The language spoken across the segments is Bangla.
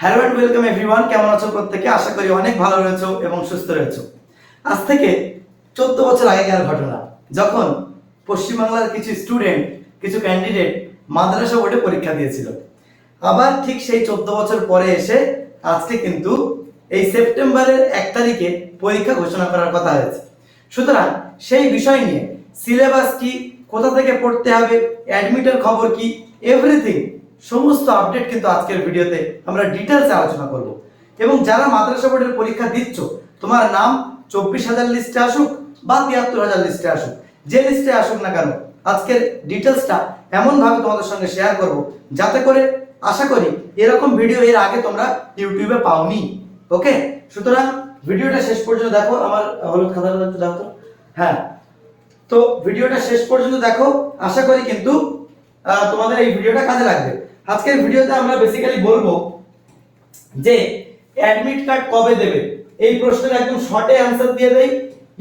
হ্যালো অ্যান্ড ওয়েলকাম এভরিওয়ান কেমন আছো প্রত্যেকে? আশা করি অনেক ভালো রয়েছো এবং সুস্থ রয়েছো। আজ থেকে চোদ্দ বছর আগেকার ঘটনা। যখন পশ্চিমবাংলার কিছু স্টুডেন্ট কিছু ক্যান্ডিডেট মাদ্রাসা বোর্ডে পরীক্ষা দিয়েছিল। আবার ঠিক সেই চোদ্দ বছর পরে এসে আজকে কিন্তু এই সেপ্টেম্বরের এক তারিখে পরীক্ষা ঘোষণা করার কথা হয়েছে। সুতরাং সেই বিষয় নিয়ে সিলেবাস কি, কোথা থেকে পড়তে হবে অ্যাডমিটের খবর কি এভরিথিং সমস্ত আপডেট কিন্তু আজকের ভিডিওতে আমরা ডিটেলসে আলোচনা করব। এবং যারা মাদ্রাসা বোর্ডের পরীক্ষা দিচ্ছ, তোমার নাম চব্বিশ হাজার লিস্টে আসুক বা তিয়াত্তর হাজার লিস্টে আসুক, যে লিস্টে আসুক না কেন, আজকের ডিটেলসটা এমনভাবে তোমাদের সঙ্গে শেয়ার করব, যাতে করে আশা করি এরকম ভিডিও এর আগে তোমরা ইউটিউবে পাওনি। ওকে সুতরাং ভিডিওটা শেষ পর্যন্ত দেখো। আমার, হলুদ খাতাটা একটু তো। হ্যাঁ। তো ভিডিওটা শেষ পর্যন্ত দেখো। আশা করি কিন্তু তোমাদের এই ভিডিওটা কাজে লাগবে। আজকের ভিডিওতে আমরা বেসিক্যালি বলব যে অ্যাডমিট কার্ড কবে দেবে? এই প্রশ্নের একদম শর্টে অ্যান্সার দিয়ে দেই।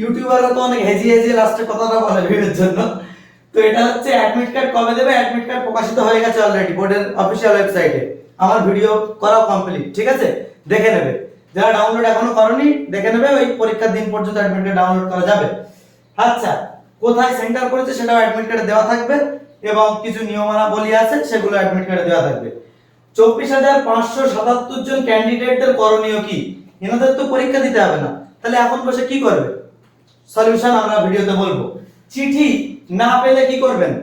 ইউটিউবাররা তো অনেক হেজি হেজিয়ে লাস্টে কথাটা বলে ভিডিওর জন্য। তো এটা হচ্ছে অ্যাডমিট কার্ড কবে দেবে? অ্যাডমিট কার্ড প্রকাশিত হয়ে গেছে অলরেডি বোর্ডের অফিসিয়াল ওয়েবসাইটে আমার ভিডিও করাও কমপ্লিট ঠিক আছে? দেখে নেবে। যারা ডাউনলোড এখনও করনি, দেখে নেবে, ওই পরীক্ষার দিন পর্যন্ত অ্যাডমিট কার্ড ডাউনলোড করা যাবে। আচ্ছা কোথায় সেন্টার করেছে সেটাও অ্যাডমিট কার্ডে দেওয়া থাকবে। এবং কিছু নিয়মাবলী আছে, সেগুলো অ্যাডমিট কার্ডে দেওয়া থাকবে। চব্বিশ হাজার পাঁচশো সাতাত্তর জন ক্যান্ডিডেটদের করণীয় কি? এনাদের তো পরীক্ষা দিতে হবে না। তাহলে এখন বসে কি করবে? সলিউশন আমরা ভিডিওতে বলব। চিঠি না পেলে কি করবেন?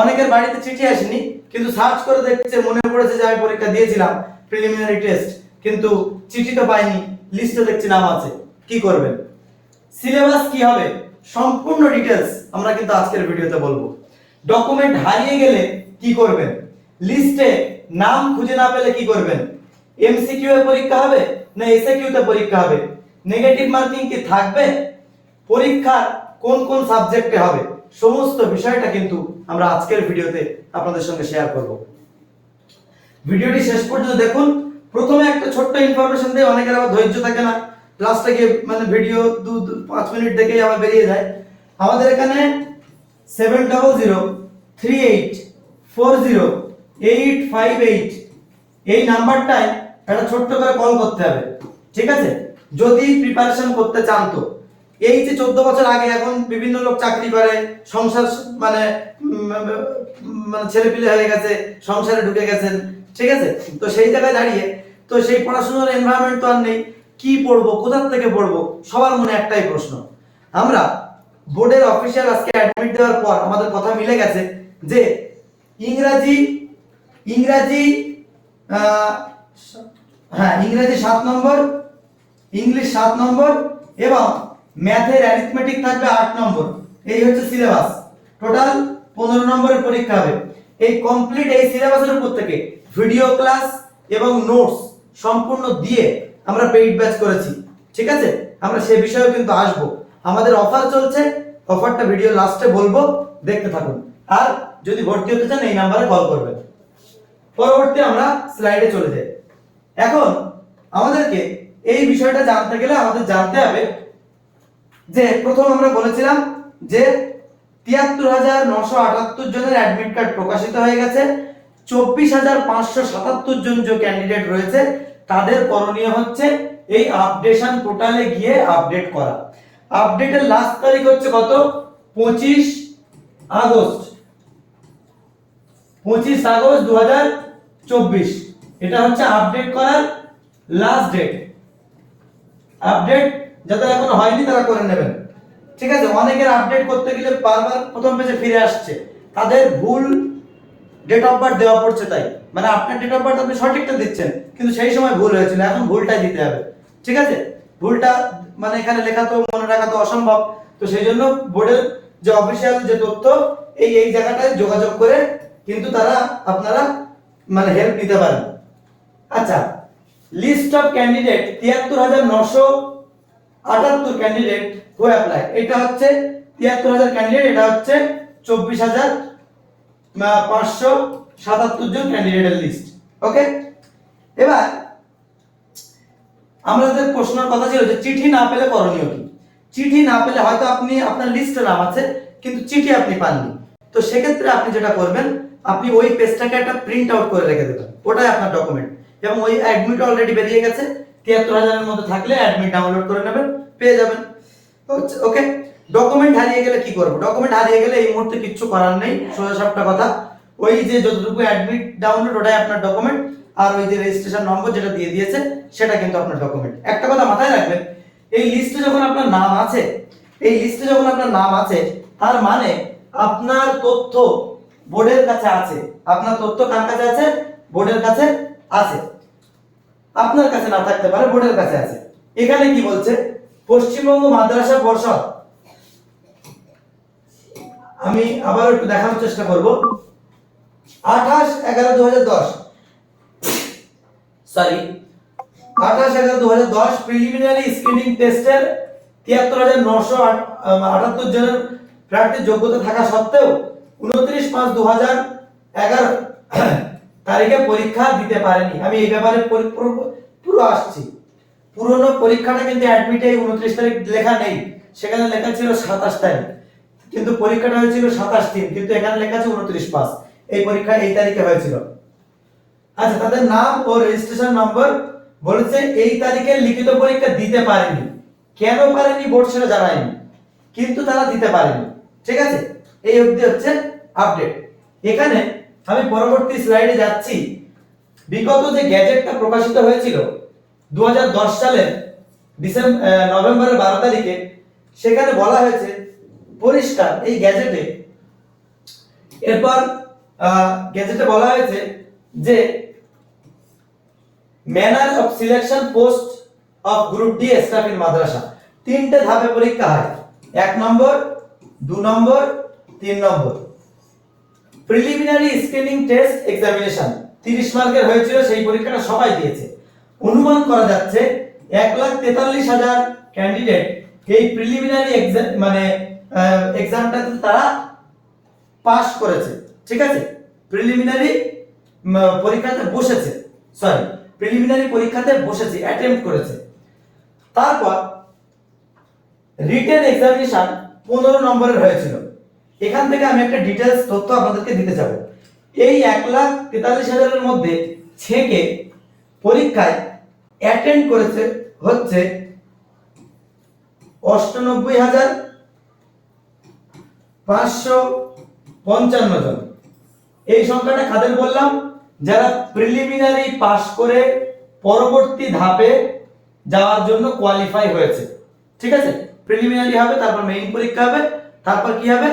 অনেকের বাড়িতে চিঠি আসেনি, কিন্তু সার্চ করে দেখছে, মনে পড়েছে যে আমি পরীক্ষা দিয়েছিলাম প্রিলিমিনারি টেস্ট কিন্তু চিঠি তো পাইনি লিস্টে দেখছি নাম আছে, কি করবেন? সিলেবাস কি হবে? সম্পূর্ণ ডিটেলস আমরা কিন্তু আজকের ভিডিওতে বলব। ডকুমেন্ট হারিয়ে গেলে কি করবেন? লিস্টে নাম খুঁজে না পেলে কি করবেন? এমসিকিউ এর পরীক্ষা হবে না এসএকিউ তে পরীক্ষা হবে? নেগেটিভ মার্কিং কি থাকবে? পরীক্ষার কোন কোন সাবজেক্টে হবে? সমস্ত বিষয়টা কিন্তু আমরা আজকের ভিডিওতে আপনাদের সঙ্গে শেয়ার করব। ভিডিওটি শেষ পর্যন্ত দেখুন। প্রথমে একটা ছোট্ট ইনফরমেশন দিয়ে অনেকের আবার ধৈর্য থাকে না। লাস্টে গিয়ে মানে ভিডিও দু দু- পাঁচ মিনিট দেখেই আবার বেরিয়ে যায়। আমাদের এখানে seven double zero three eight four zero eight five eight এই নাম্বারটায় একটা ছোট্ট করে কল করতে হবে, ঠিক আছে? যদি প্রিপারেশন করতে চান তো। এই যে চোদ্দ বছর আগে এখন বিভিন্ন লোক চাকরি করে, সংসার মানে মানে ছেলে পিলে হয়ে গেছে, সংসারে ঢুকে গেছেন, ঠিক আছে? তো সেই জায়গায় দাঁড়িয়ে, তো সেই পড়াশোনার এনভায়রনমেন্ট তো আর নেই, কি পড়ব, কোথার থেকে পড়ব? সবার মনে একটাই প্রশ্ন। আমরা বোর্ডের অফিসিয়াল আজকে অ্যাডমিট দেওয়ার পর আমাদের কথা মিলে গেছে যে ইংরাজি ইংরাজি হ্যাঁ ইংরেজি সাত নম্বর, ইংলিশ সাত নম্বর এবং ম্যাথের অ্যারিথমেটিক থাকবে আট নম্বর। এই হচ্ছে সিলেবাস টোটাল পনেরো নম্বরের পরীক্ষা হবে। এই কমপ্লিট এই সিলেবাসের উপর থেকে ভিডিও ক্লাস এবং নোটস সম্পূর্ণ দিয়ে আমরা পেইড ব্যাচ করেছি। ঠিক আছে? আমরা সে বিষয়েও কিন্তু আসব। আমাদের অফার চলছে। অফারটা ভিডিও লাস্টে বলব। দেখতে থাকুন। আর যদি ভর্তি হতে চান, এই নাম্বারে কল করবেন। পরবর্তী আমরা স্লাইডে চলে যাই। এখন আমাদেরকে এই বিষয়টা জানতে গেলে আমাদের জানতে হবে যে, প্রথম আমরা বলেছিলাম যে তিয়াত্তর হাজার নশো আটাত্তর জনের অ্যাডমিট কার্ড প্রকাশিত হয়ে গেছে। চব্বিশ হাজার পাঁচশো সাতাত্তর জন যে ক্যান্ডিডেট রয়েছে, তাদের করণীয় হচ্ছে এই আপডেশন পোর্টালে গিয়ে আপডেট করা। আপডেটের লাস্ট তারিখ হচ্ছে কত? পঁচিশ আগস্ট। পঁচিশ আগস্ট দু হাজার চব্বিশ। এটা হচ্ছে আপডেট করার লাস্ট ডেট আপডেট যাদের এখনও হয়নি তারা করে নেবেন। ঠিক আছে? অনেকের আপডেট করতে গেলে বারবার প্রথম পেজে ফিরে আসছে। তাদের ভুল ডেট অফ বার্থ দেওয়া পড়ছে তাই। মানে আপনার ডেট অফ বার্থ আপনি সঠিকটা দিচ্ছেন, কিন্তু সেই সময় ভুল হয়েছিল। এখন ভুলটাই দিতে হবে। ঠিক আছে? ভুলটা মানে এখানে লেখা তো মনে রাখা তো অসম্ভব। তো সেই জন্য বোর্ডের যে অফিসিয়াল যে তথ্য, এই এই জায়গাটায় যোগাযোগ করে কিন্তু তারা আপনারা মানে হেল্প নিতে পারেন। আচ্ছা লিস্ট অফ ক্যান্ডিডেট তিয়াত্তর হাজার নশো আটাত্তর ক্যান্ডিডেট হু অ্যাপ্লাই এটা হচ্ছে তিয়াত্তর হাজার ক্যান্ডিডেট এটা হচ্ছে চব্বিশ হাজার পাঁচশো সাতাত্তর জন ক্যান্ডিডেটের লিস্ট ওকে এবার আমাদের প্রশ্নের কথা ছিল যে চিঠি না পেলে করণীয় কি? চিঠি না পেলে হয়তো আপনি আপনার লিস্টে নাম আছে, কিন্তু চিঠি আপনি পাননি। তো সেক্ষেত্রে আপনি যেটা করবেন আপনি ওই পেজটাকে একটা প্রিন্ট আউট করে রেখে দেবেন। ওটাই আপনার ডকুমেন্ট এবং ওই অ্যাডমিট অলরেডি বেরিয়ে গেছে, তিয়াত্তর হাজারের মধ্যে থাকলে অ্যাডমিট ডাউনলোড করে নেবেন, পেয়ে যাবেন। ওকে ডকুমেন্ট হারিয়ে গেলে কি করব? ডকুমেন্ট হারিয়ে গেলে এই মুহূর্তে কিচ্ছু করার নেই, সোজা সাপটা কথা। ওই যে যতটুকু অ্যাডমিট ডাউনলোড ওটাই আপনার ডকুমেন্ট আর ওই যে রেজিস্ট্রেশন নম্বর যেটা দিয়ে দিয়েছে, সেটা কিন্তু আপনার ডকুমেন্ট একটা কথা মাথায় রাখবেন, এই লিস্টে যখন আপনার নাম আছে, এই লিস্টে যখন আপনার নাম আছে, তার মানে আপনার তথ্য বোর্ডের কাছে আছে। আপনার তথ্য কার কাছে আছে? বোর্ডের কাছে আছে। আপনার কাছে না থাকতে পারে, বোর্ডের কাছে আছে। এখানে কি বলছে? পশ্চিমবঙ্গ মাদ্রাসা পর্ষদ। আমি আবার একটু দেখানোর চেষ্টা করব। আঠাশ এগারো দু হাজার দশ। সরি আঠাশ এগারো দু হাজার দশ প্রিলিমিনারি স্ক্রিনিং টেস্টের তিয়াত্তর হাজার নশো আটাত্তর জনের প্রার্থীর যোগ্যতা থাকা সত্ত্বেও উনত্রিশ পাঁচ দু হাজার এগারো তারিখে পরীক্ষা দিতে পারেনি। আমি এই ব্যাপারে পরি- আসছি। পুরনো পরীক্ষাটা কিন্তু অ্যাডমিটে উনত্রিশ তারিখ লেখা নেই। সেখানে লেখা ছিল সাতাশ তারিখ। কিন্তু পরীক্ষাটা হয়েছিল সাতাশ দিন কিন্তু এখানে লেখা আছে উনত্রিশ পাঁচ। এই পরীক্ষা এই তারিখে হয়েছিল। আচ্ছা তাদের নাম ও রেজিস্ট্রেশন নম্বর বলেছে এই তারিখে লিখিত পরীক্ষা দিতে পারেনি। কেন পারেনি বোর্ড সেটা জানায়নি। কিন্তু তারা দিতে পারেনি। ঠিক আছে? এই অবধি হচ্ছে আপডেট এখানে আমি পরবর্তী স্লাইডে যাচ্ছি। বিগত যে গ্যাজেটটা প্রকাশিত হয়েছিল দু সালের ডিসেম্বর নভেম্বরের বারো তারিখে, সেখানে বলা হয়েছে পরিষ্কার এই গ্যাজেটে এরপর গ্যাজেটে বলা হয়েছে যে manner of selection post of group D staff in madrasa. তিনটে ধাপে পরীক্ষা হয়। এক নম্বর, দু নম্বর তিন নম্বর। প্রিলিমিনারি স্ক্রিনিং টেস্ট এক্সামিনেশন তিরিশ মার্কের হয়েছিল, সেই পরীক্ষাটা সবাই দিয়েছে। অনুমান করা যাচ্ছে, এক লাখ তেতাল্লিশ হাজার ক্যান্ডিডেট এই প্রিলিমিনারি এক্সাম মানে এক্সামটাতে তারা পাস করেছে। ঠিক আছে? প্রিলিমিনারি পরীক্ষাতে বসেছে। সরি প্রিলিমিনারি পরীক্ষাতে বসেছে অ্যাটেম্প করেছে। তারপর রিটেন এক্সামিনেশন পনেরো নম্বরের হয়েছিল। এখান থেকে আমি একটা ডিটেলস তথ্য আপনাদেরকে দিতে যাব। এই এক লাখ তেতাল্লিশ হাজারের মধ্যে ছেকে পরীক্ষায় অ্যাটেন্ড করেছে হচ্ছে অষ্টানব্বই হাজার পাঁচশো পঞ্চান্ন জন। এই সংখ্যাটা কাদের বললাম? যারা প্রিলিমিনারি পাস করে পরবর্তী ধাপে যাওয়ার জন্য কোয়ালিফাই হয়েছে। ঠিক আছে? প্রিলিমিনারি হবে, তারপর মেইন পরীক্ষা হবে, তারপর কি হবে?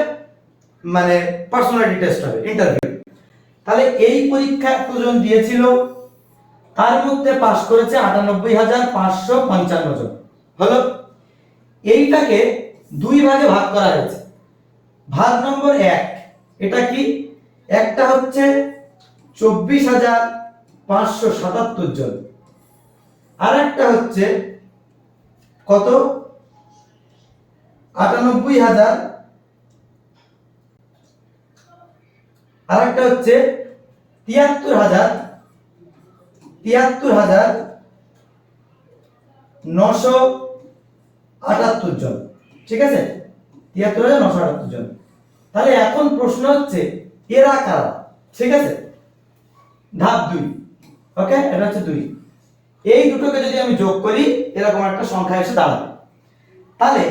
মানে পার্সোনালিটি টেস্ট হবে ইন্টারভিউ তাহলে এই পরীক্ষা এতজন দিয়েছিল, তার মধ্যে পাস করেছে আটানব্বই হাজার পাঁচশো পঞ্চান্ন জন। হলো? এইটাকে দুই ভাগে ভাগ করা হয়েছে। ভাগ নম্বর এক, এটা কি? একটা হচ্ছে চব্বিশ হাজার পাঁচশো সাতাত্তর জন। আর একটা হচ্ছে কত? আটানব্বই হাজার আর একটা হচ্ছে তিয়াত্তর হাজার তিয়াত্তর হাজার নশো আটাত্তর জন। ঠিক আছে? তিয়াত্তর হাজার নশো আটাত্তর জন। তাহলে এখন প্রশ্ন হচ্ছে, এরা কারা? ঠিক আছে? ধাপ দুই। ওকে? এটা হচ্ছে দুই। এই দুটোকে যদি আমি যোগ করি, এরকম একটা সংখ্যা এসে দাঁড়াবে। তাহলে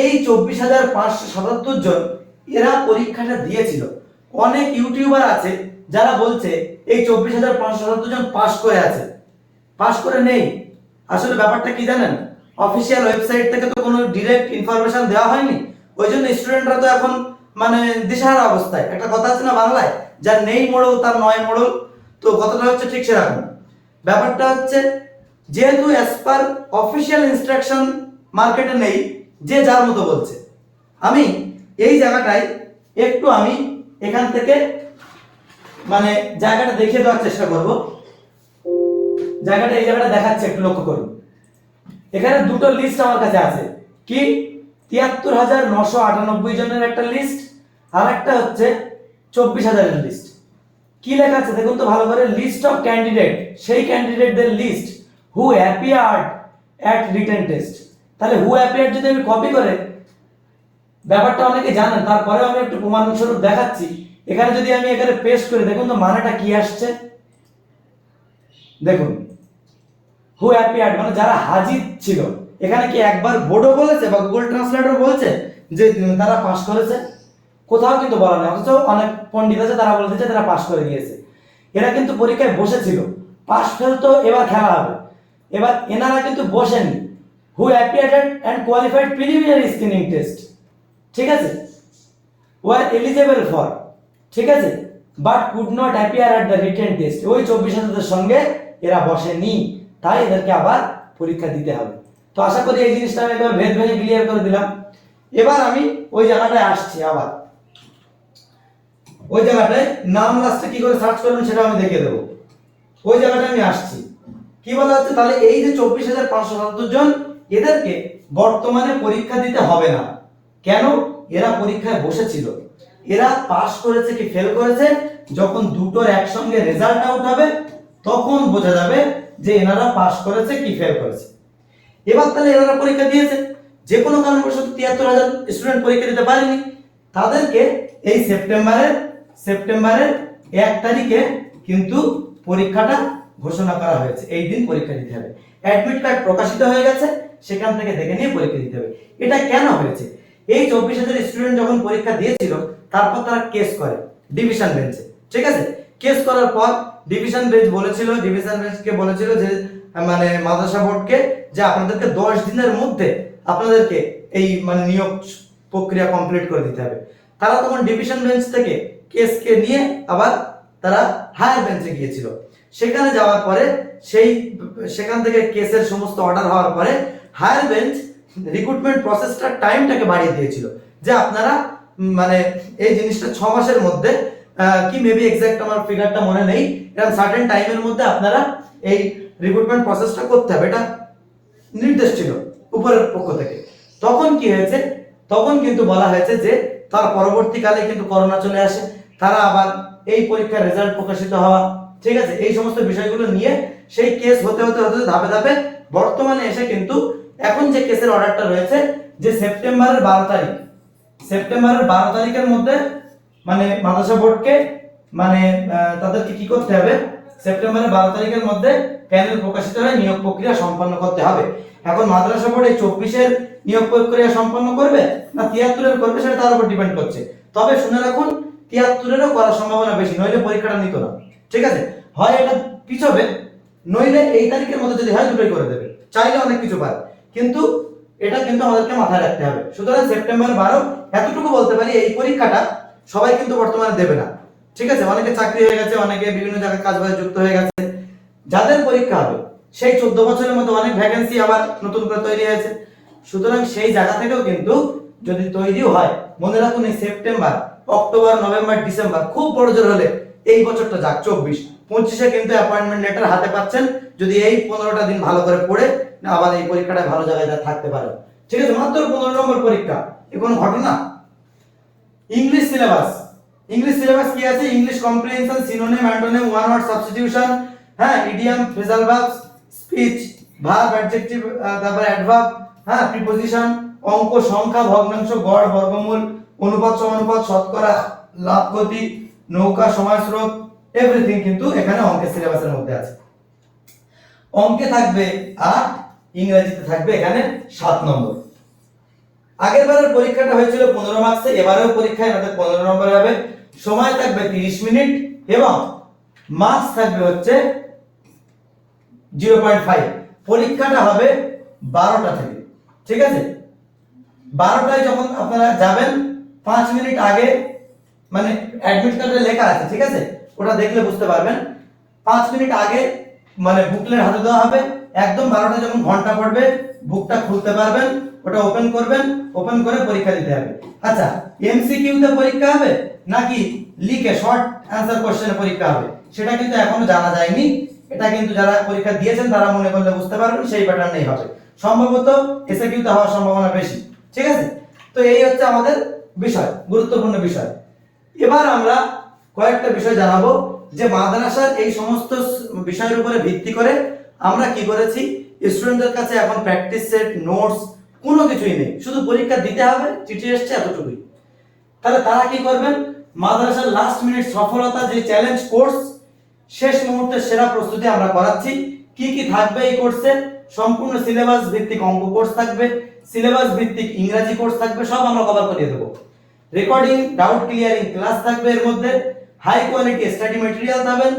এই চব্বিশ হাজার পাঁচশো সাতাত্তর জন এরা পরীক্ষাটা দিয়েছিল। অনেক ইউটিউবার আছে যারা বলছে, এই চব্বিশ হাজার পাঁচশো জন পাস করে আছে। পাস করে নেই। আসলে ব্যাপারটা কি জানেন? অফিসিয়াল ওয়েবসাইট থেকে তো কোনো ডিরেক্ট ইনফরমেশন দেওয়া হয়নি। ওই জন্য স্টুডেন্টরা তো এখন মানে দিশাহারা অবস্থায়। একটা কথা আছে না বাংলায়? যার নেই মোড়ল, তার নয় মোড়ল। তো কথাটা হচ্ছে ঠিক সেরকম। ব্যাপারটা হচ্ছে, যেহেতু অ্যাজ পার অফিসিয়াল ইনস্ট্রাকশন মার্কেটে নেই, যে যার মতো বলছে। আমি এই জায়গাটায় একটু আমি এখান থেকে মানে জায়গাটা দেখিয়ে দেওয়ার চেষ্টা করব। জায়গাটা, এই জায়গাটা দেখাচ্ছে, একটু লক্ষ্য করুন। এখানে দুটো লিস্ট আমার কাছে আছে। কি? তিয়াত্তর হাজার নশো আটানব্বই জনের একটা লিস্ট আর একটা হচ্ছে চব্বিশ হাজারের লিস্ট কি লেখা আছে? দেখুন তো ভালো করে লিস্ট অফ ক্যান্ডিডেট সেই ক্যান্ডিডেটদের list who appeared at written test তাহলে হু অ্যাপিয়ার্ড যদি আমি কপি করে ব্যাপারটা অনেকে জানেন, তারপরেও আমি একটু প্রমাণ স্বরূপ দেখাচ্ছি। এখানে যদি আমি এখানে পেস্ট করি, দেখুন তো মানেটা কি আসছে। দেখুন হু অ্যাপিয়ার্ড মানে যারা হাজির ছিল। এখানে কি একবার বোর্ডও বলেছে বা গুগল ট্রান্সলেটর বলছে যে তারা পাশ করেছে? কোথাও কিন্তু বলা নেই, অথচ অনেক পণ্ডিত আছে, তারা বলতে যে তারা পাশ করে দিয়েছে এরা কিন্তু পরীক্ষায় বসেছিল। পাশ ফেল তো এবার খেলা হবে। এবার এনারা কিন্তু বসেনি who appeared and qualified preliminary screening test ঠিক আছে? ওয়ার এলিজেবল ফর ঠিক আছে? But could not appear at the written test ওই চব্বিশ হাজারের সঙ্গে এরা বসেনি। তাই এদেরকে আবার পরীক্ষা দিতে হবে। তো আশা করি এই জিনিসটা আমি একবার ভেদ ভেঙে ক্লিয়ার করে দিলাম। এবার আমি ওই জায়গাটায় আসছি আবার। ওই জায়গাটায় নাম লাস্টে কি করে সার্চ করবেন সেটা আমি দেখিয়ে দেবো। ওই জায়গাটায় আমি আসছি। কি বলা হচ্ছে? তাহলে এই যে চব্বিশ হাজার পাঁচশো সাতাত্তর জন, এদেরকে বর্তমানে পরীক্ষা দিতে হবে না। কেন? এরা পরীক্ষায় বসেছিল। এরা পাস করেছে কি ফেল করেছে? যখন দুটোর একসঙ্গে রেজাল্ট আউট হবে, তখন বোঝা যাবে যে এনারা পাস করেছে কি ফেল করেছে। এবার তাহলে এনারা পরীক্ষা দিয়েছে। যে কোনো কারণবশত তিয়াত্তর হাজার স্টুডেন্ট পরীক্ষা দিতে পারেনি। তাদেরকে এই সেপ্টেম্বরের সেপ্টেম্বরের এক তারিখে কিন্তু পরীক্ষাটা ঘোষণা করা হয়েছে। এই দিন পরীক্ষা দিতে হবে। অ্যাডমিট কার্ড প্রকাশিত হয়ে গেছে, সেখান থেকে দেখে নিয়ে পরীক্ষা দিতে হবে। এটা কেন হয়েছে? এই চব্বিশ হাজার স্টুডেন্ট যখন পরীক্ষা দিয়েছিল, তারপর তারা কেস করে ডিভিশন বেঞ্চে ঠিক আছে? কেস করার পর ডিভিশন বেঞ্চ বলেছিল ডিভিশন বেঞ্চকে বলেছিল যে মানে মাদ্রাসা বোর্ডকে যে আপনাদেরকে দশ দিনের মধ্যে আপনাদেরকে এই মানে নিয়োগ প্রক্রিয়া কমপ্লিট করে দিতে হবে। তারা তখন ডিভিশন বেঞ্চ থেকে কেসকে নিয়ে আবার তারা হায়ার বেঞ্চে গিয়েছিল। সেখানে যাওয়ার পরে সেই, সেখান থেকে কেসের সমস্ত অর্ডার হওয়ার পরে হায়ার বেঞ্চ রিক্রুটমেন্ট প্রসেসটার টাইমটাকে বাড়িয়ে দিয়েছিল। যে আপনারা মানে এই জিনিসটা ছ মাসের মধ্যে কি মেবি এক্সাক্ট আমার ফিগারটা মনে নেই এরকম সার্টেন টাইমের মধ্যে আপনারা এই রিক্রুটমেন্ট প্রসেসটা করতে হবে। এটা নির্দেশ ছিল উপরের পক্ষ থেকে। তখন কি হয়েছে? তখন কিন্তু বলা হয়েছে যে, তার পরবর্তীকালে কিন্তু করোনা চলে আসে, তারা আবার এই পরীক্ষার রেজাল্ট প্রকাশিত হওয়া, ঠিক আছে? এই সমস্ত বিষয়গুলো নিয়ে সেই কেস হতে হতে হতে ধাপে ধাপে বর্তমানে এসে কিন্তু এখন যে কেসের অর্ডারটা রয়েছে, যে সেপ্টেম্বরের বারো তারিখ, সেপ্টেম্বরের বারো তারিখের মধ্যে মানে মাদ্রাসা বোর্ডকে মানে তাদেরকে কি করতে হবে? সেপ্টেম্বরের বারো তারিখের মধ্যে প্যানেল প্রকাশিত হয়ে নিয়োগ প্রক্রিয়া সম্পন্ন করতে হবে। এখন মাদ্রাসা বোর্ড এই চব্বিশের নিয়োগ প্রক্রিয়া সম্পন্ন করবে না তিয়াত্তরের করবে সেটা তার উপর ডিপেন্ড করছে। তবে শুনে রাখুন, তিয়াত্তরেরও করার সম্ভাবনা বেশি, নইলে পরীক্ষাটা নিত না। ঠিক আছে? হয় এটা পিছবে, নইলে এই তারিখের মধ্যে যদি হয় দুটোই করে দেবে। চাইলে অনেক কিছু পারে কিন্তু এটা কিন্তু আমাদেরকে মাথায় রাখতে হবে। সুতরাং সেপ্টেম্বর বারো, এতটুকু বলতে পারি, এই পরীক্ষাটা সবাই কিন্তু বর্তমানে দেবে না। ঠিক আছে? অনেকে চাকরি হয়ে গেছে, অনেকে বিভিন্ন জায়গায় কাজ বাজে যুক্ত হয়ে গেছে। যাদের পরীক্ষা হবে, সেই চোদ্দ বছরের মধ্যে অনেক ভ্যাকেন্সি আবার নতুন করে তৈরি হয়েছে। সুতরাং সেই জায়গা থেকেও কিন্তু যদি তৈরিও হয়, মনে রাখুন এই সেপ্টেম্বর, অক্টোবর, নভেম্বর, ডিসেম্বর খুব বড় জোর হলে এই বছরটা যাক, চব্বিশ। পঁচিশে কিন্তু অ্যাপয়েন্টমেন্ট লেটার হাতে পাচ্ছেন। যদি এই পনেরোটা দিন ভালো করে পড়ে, না আবার এই পরীক্ষাটা ভালো জায়গায় থাকতে পারে। ঠিক আছে, মাত্র পনেরো নম্বর পরীক্ষা। এ কোনো ঘটনা? ইংলিশ সিলেবাস ইংলিশ সিলেবাস কি আছে? English comprehension synonym antonym one word substitution হ্যাঁ idiom phrasal verbs speech verb adjective তারপরে অ্যাডভার্ব হ্যাঁ প্রিপোজিশন অঙ্ক, সংখ্যা, ভগ্নাংশ, গড়, বর্গমূল, অনুপাত, সমানুপাত, শতকরা, লাভ, গতি, নৌকা, সময়, স্রোত এভরিথিং কিন্তু এখানে অঙ্কের সিলেবাসের মধ্যে আছে। অঙ্কে থাকবে আট, ইংরেজিতে থাকবে এখানে সাত নম্বর। আগের বারের পরীক্ষাটা হয়েছিল পনেরো মার্কসে এবারেও পরীক্ষায় আমাদের পনেরো নম্বরে হবে। সময় থাকবে তিরিশ মিনিট এবং মার্কস থাকবে হচ্ছে জিরো পয়েন্ট ফাইভ পরীক্ষাটা হবে বারোটা থেকে, ঠিক আছে? বারোটায় যখন আপনারা যাবেন, পাঁচ মিনিট আগে মানে অ্যাডমিট কার্ডে লেখা আছে, ঠিক আছে? ওটা দেখলে বুঝতে পারবেন। পাঁচ মিনিট আগে মানে বুকলেট হাতে দেওয়া হবে। একদম বারোটা যখন ঘণ্টা পড়বে, বুকটা খুলতে পারবেন, ওটা ওপেন করবেন ওপেন করে পরীক্ষা দিতে হবে। আচ্ছা এমসিকিউ তে পরীক্ষা হবে নাকি লিখে শর্ট অ্যান্সার কোশ্চেনে পরীক্ষা হবে? সেটা কিন্তু এখনও জানা যায়নি। এটা কিন্তু যারা পরীক্ষা দিয়েছেন, তারা মনে করলে বুঝতে পারবেন সেই প্যাটার্নেই হবে। সম্ভবত তে হওয়ার সম্ভাবনা বেশি। ঠিক আছে? তো এই হচ্ছে আমাদের বিষয়, গুরুত্বপূর্ণ বিষয়। এবার আমরা কয়েকটা বিষয় জানাব। যে মাদ্রাসার এই সমস্ত বিষয়ের উপরে ভিত্তি করে আমরা কি করেছি? স্টুডেন্টদের কাছে এখন প্র্যাকটিস সেট, নোটস, কোনো কিছুই নেই। শুধু পরীক্ষা দিতে হবে, চিঠি এসছে, এতটুকুই। তাহলে তারা কি করবেন? মাদ্রাসার লাস্ট মিনিট সফলতা যে চ্যালেঞ্জ কোর্স শেষ মুহূর্তে সেরা প্রস্তুতি আমরা করাচ্ছি। কি কি থাকবে এই কোর্সে সম্পূর্ণ সিলেবাস ভিত্তিক অঙ্ক কোর্স থাকবে সিলেবাস ভিত্তিক ইংরাজি কোর্স থাকবে, সব আমরা কভার করিয়ে দেবো। রেকর্ডিং ডাউট ক্লিয়ারিং ক্লাস থাকবে এর মধ্যে। হাই কোয়ালিটি স্টাডি মেটেরিয়াল পাবেন,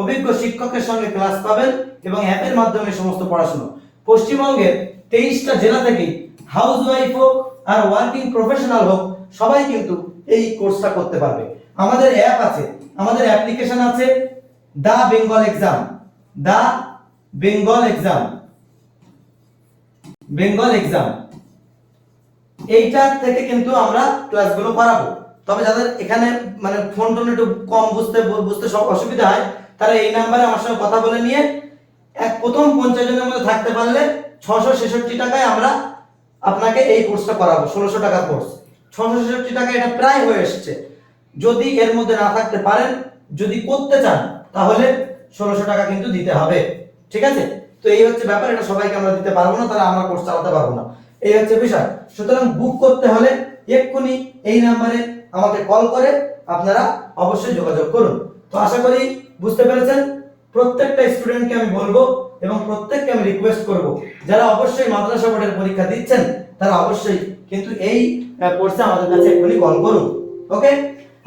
অভিজ্ঞ শিক্ষকের সঙ্গে ক্লাস পাবেন এবং অ্যাপের মাধ্যমে সমস্ত পড়াশোনা। পশ্চিমবঙ্গের তেইশটা জেলা থেকেই হাউস ওয়াইফ হোক আর ওয়ার্কিং প্রফেশনাল হোক, সবাই কিন্তু এই কোর্সটা করতে পারবে। আমাদের অ্যাপ আছে, আমাদের অ্যাপ্লিকেশন আছে the Bengal exam, the Bengal exam Bengal exam. এইটা থেকে কিন্তু আমরা ক্লাসগুলো করাবো তবে যাদের এখানে মানে ফোন টোন একটু কম বুঝতে বুঝতে সব অসুবিধা হয়, তারা এই নাম্বারে আমার সঙ্গে কথা বলে নিয়ে এক প্রথম পঞ্চাশ জনের মধ্যে থাকতে পারলে ছশো ছেষট্টি টাকায় আমরা আপনাকে এই কোর্সটা করাবো, ষোলোশো টাকার কোর্স ছশো ছেষট্টি টাকা এটা প্রায় হয়ে এসছে। যদি এর মধ্যে না থাকতে পারেন, যদি করতে চান, তাহলে ষোলোশো টাকা কিন্তু দিতে হবে। ঠিক আছে? তো এই হচ্ছে ব্যাপার, এটা সবাইকে আমরা দিতে পারব না, তারা আমরা কোর্স চালাতে পারব না। এই হচ্ছে বিষয়। সুতরাং বুক করতে হলে এক্ষুনি এই নাম্বারে আমাকে কল করে আপনারা অবশ্যই যোগাযোগ করুন। তো আশা করি বুঝতে পেরেছেন, প্রত্যেকটা স্টুডেন্টকে আমি বলব এবং প্রত্যেককে আমি রিকোয়েস্ট করব, যারা অবশ্যই মাদ্রাসা বোর্ডের পরীক্ষা দিচ্ছেন, তারা অবশ্যই কিন্তু এই কোর্সে আমাদের কাছে এক্ষুনি কল করুন। ওকে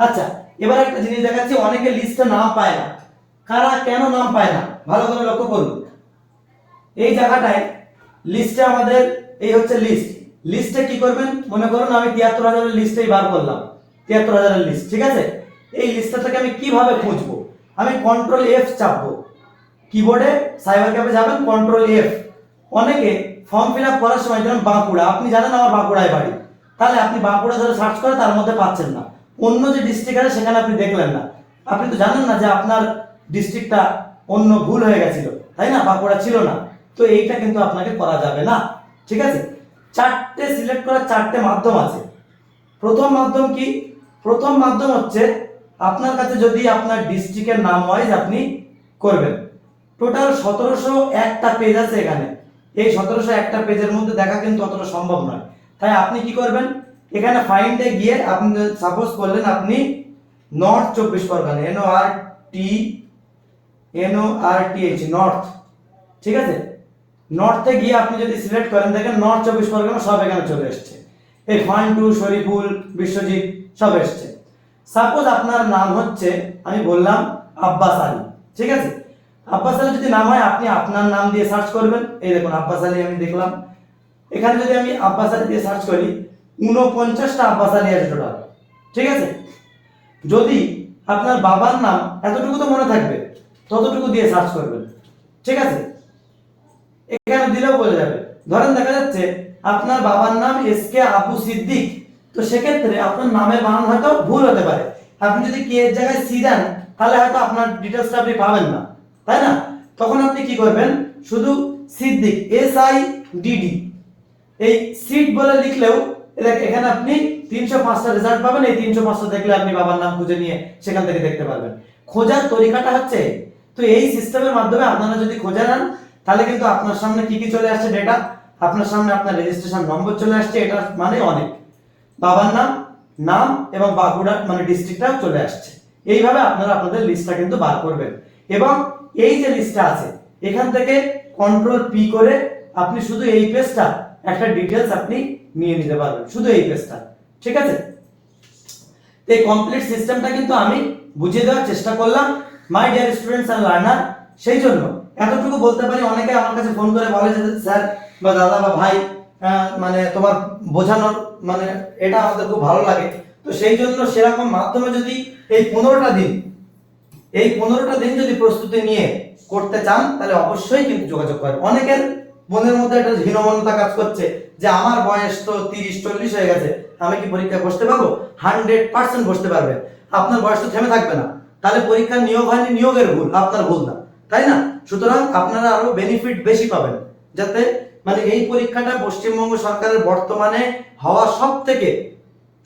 আচ্ছা এবার একটা জিনিস দেখাচ্ছি, অনেকে লিস্টে নাম পায় না। কারা কেন নাম পায় না? ভালো করে লক্ষ্য করুন। এই জায়গাটায় লিস্টে আমাদের, এই হচ্ছে লিস্ট লিস্টে কি করবেন? মনে করুন আমি তিয়াত্তর হাজারের লিস্টেই বার করলাম। তিয়াত্তর হাজারের লিস্ট ঠিক আছে? এই লিস্টটা থেকে আমি কীভাবে খুঁজবো? আমি কন্ট্রোল এফ চাপবো। কিবোর্ডে সাইবার ক্যাফে যাবেন কন্ট্রোল এফ অনেকে ফর্ম ফিল আপ করার সময় যেমন বাঁকুড়া, আপনি জানেন আমার বাঁকুড়ায় বাড়ি। তাহলে আপনি বাঁকুড়া ধরে সার্চ করে তার মধ্যে পাচ্ছেন না। অন্য যে ডিস্ট্রিক্ট আছে, সেখানে আপনি দেখলেন না। আপনি তো জানেন না যে আপনার ডিস্ট্রিক্টটা অন্য ভুল হয়ে গেছিল। তাই না? বাঁকুড়া ছিল না। তো এইটা কিন্তু আপনাকে করা যাবে না। ঠিক আছে? চারটে সিলেক্ট করার চারটে মাধ্যম আছে। প্রথম মাধ্যম কি? প্রথম মাধ্যম হচ্ছে আপনার কাছে যদি আপনার ডিস্ট্রিক্টের নাম ওয়াইজ আপনি করবেন। টোটাল সতেরোশো একটা পেজ আছে এখানে। এই সতেরোশো একটা পেজের মধ্যে দেখা কিন্তু অতটা সম্ভব নয়। তাই আপনি কি করবেন? এখানে ফাইন্ডে গিয়ে আপনি সাপোজ করলেন আপনি নর্থ চব্বিশ Pargana N O R T N O R T H north ঠিক আছে? নর্থে গিয়ে আপনি যদি সিলেক্ট করেন, দেখেন নর্থ চব্বিশ পরগনা সব এখানে চলে এসছে। এই টু শরীফুল, বিশ্বজিৎ সব এসছে। সাপোজ আপনার নাম হচ্ছে, আমি বললাম আব্বাস আলী, ঠিক আছে? আব্বাস আলী যদি নাম হয়, আপনি আপনার নাম দিয়ে সার্চ করবেন। এই দেখুন, আব্বাস আলী আমি দেখলাম। এখানে যদি আমি আব্বাস আলী দিয়ে সার্চ করি উনপঞ্চাশটা আব্বাস আলী আছে টোটাল ঠিক আছে? যদি আপনার বাবার নাম এতটুকু তো মনে থাকবে, ততটুকু দিয়ে সার্চ করবেন, ঠিক আছে? এখানে দিলেও বোঝা যাবে। ধরেন দেখা যাচ্ছে আপনার বাবার নাম এস কে আবু সিদ্দিক। তো সেক্ষেত্রে আপনার নামের বানান হয়তো ভুল হতে পারে। আপনি যদি কে এর জায়গায় সি দেন, তাহলে হয়তো আপনার ডিটেলসটা আপনি পাবেন না। তাই না? তখন আপনি কি করবেন? শুধু Siddique, S I D D এই সিট বলে লিখলেও এখানে আপনি তিনশো পাঁচটা রেজাল্ট পাবেন। এই তিনশো পাঁচটা দেখলে আপনি বাবার নাম খুঁজে নিয়ে সেখান থেকে দেখতে পারবেন। খোঁজার তরিকাটা হচ্ছে, তো এই সিস্টেমের মাধ্যমে আপনারা যদি খোঁজে নেন, তাহলে কিন্তু আপনার সামনে কি কি চলে আসছে ডেটা আপনার সামনে আপনার রেজিস্ট্রেশন নম্বর চলে আসছে এটা মানে অনেক। বাবার নাম নাম এবং বাঁকুড়া মানে ডিস্ট্রিক্টটা চলে আসছে। এইভাবে আপনারা আপনাদের লিস্টটা কিন্তু বার করবেন। এবং এই যে লিস্টটা আছে, এখান থেকে কন্ট্রোল পি করে আপনি শুধু এই পেজটা একটা ডিটেলস আপনি নিয়ে নিতে পারবেন, শুধু এই পেজটা ঠিক আছে? এই কমপ্লিট সিস্টেমটা কিন্তু আমি বুঝিয়ে দেওয়ার চেষ্টা করলাম my dear students and learner সেই জন্য। এতটুকু বলতে পারি, অনেকে আমার কাছে ফোন করে বলে যে, স্যার বা দাদা বা ভাই মানে তোমার বোঝানোর মানে এটা আমাদের খুব ভালো লাগে। তো সেই জন্য সেরকম মাধ্যমে যদি এই পনেরোটা দিন, এই পনেরোটা দিন যদি প্রস্তুতি নিয়ে করতে চান, তাহলে অবশ্যই কিন্তু যোগাযোগ করেন। অনেকের মনের মধ্যে একটা হীনমন্যতা কাজ করছে, যে আমার বয়স তো তিরিশ, চল্লিশ হয়ে গেছে, আমি কি পরীক্ষা বসতে পারব? হান্ড্রেড পার্সেন্ট বসতে পারবেন আপনার বয়স তো থেমে থাকবে না। তাহলে পরীক্ষার নিয়োগ হয়নি, নিয়োগের ভুল, আপনার ভুল না। তাই না? সুতরাং আপনারা আরও বেনিফিট বেশি পাবেন, যাতে মানে এই পরীক্ষাটা পশ্চিমবঙ্গ সরকারের বর্তমানে হওয়া সব থেকে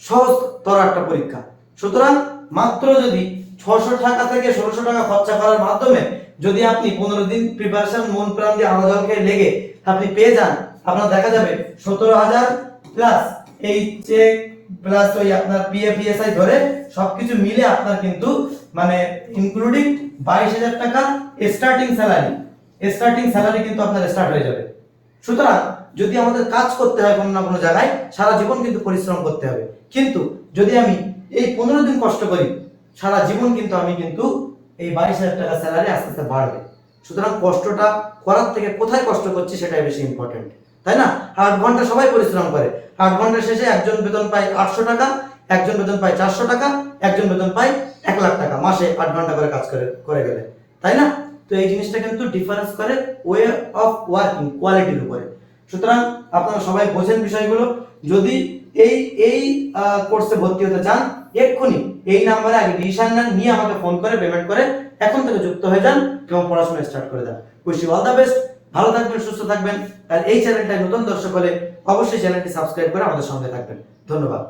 সহজতর একটা পরীক্ষা। সুতরাং মাত্র যদি ছশো টাকা থেকে ষোলোশো টাকা খরচা করার মাধ্যমে যদি আপনি পনেরো দিন প্রিপারেশন মন প্রাণ দিয়ে আলো জল খেয়ে লেগে আপনি পেয়ে যান, আপনার দেখা যাবে সতেরো হাজার প্লাস এই যে প্লাস ওই আপনার পিএফিএসআই ধরে সবকিছু মিলে আপনার কিন্তু মানে ইনক্লুডিং বাইশ হাজার টাকা স্টার্টিং স্যালারি স্টার্টিং স্যালারি কিন্তু আপনার স্টার্ট হয়ে যাবে। সুতরাং যদি আমাদের কাজ করতে হয় কোনো না কোনো জায়গায়, সারা জীবন কিন্তু পরিশ্রম করতে হবে। কিন্তু যদি আমি এই পনেরো দিন কষ্ট করি, সারা জীবন কিন্তু আমি কিন্তু এই বাইশ হাজার টাকা স্যালারি আস্তে আস্তে বাড়বে। সুতরাং কষ্টটা করার থেকে কোথায় কষ্ট করছি সেটাই বেশি ইম্পর্টেন্ট তাই না? আট ঘণ্টা সবাই পরিশ্রম করে। আট ঘণ্টা শেষে একজন বেতন পায় আটশো টাকা, একজন বেতন পায় চারশো টাকা, একজন বেতন পায় এক লাখ টাকা। মাসে আট ঘণ্টা করে কাজ করে করে গেলে। তাই না? তো এই জিনিসটা কিন্তু ডিফারেন্স করে ওয়ে অফ ওয়ার্কিং কোয়ালিটির উপরে। সুতরাং আপনারা সবাই বোঝেন বিষয়গুলো। যদি এই এই কোর্সে ভর্তি হতে চান, এক্ষুনি এই নাম্বারে আগে ডিসিশন নেন, নিয়ে আমাকে ফোন করে পেমেন্ট করে, এখন থেকে যুক্ত হয়ে যান এবং পড়াশোনা স্টার্ট করে দেন। উইশ অল দ্য বেস্ট ভালো থাকবেন, সুস্থ থাকবেন। আর এই চ্যানেলটায় নতুন দর্শক হলে অবশ্যই চ্যানেলটি সাবস্ক্রাইব করে আমাদের সঙ্গে থাকবেন। ধন্যবাদ।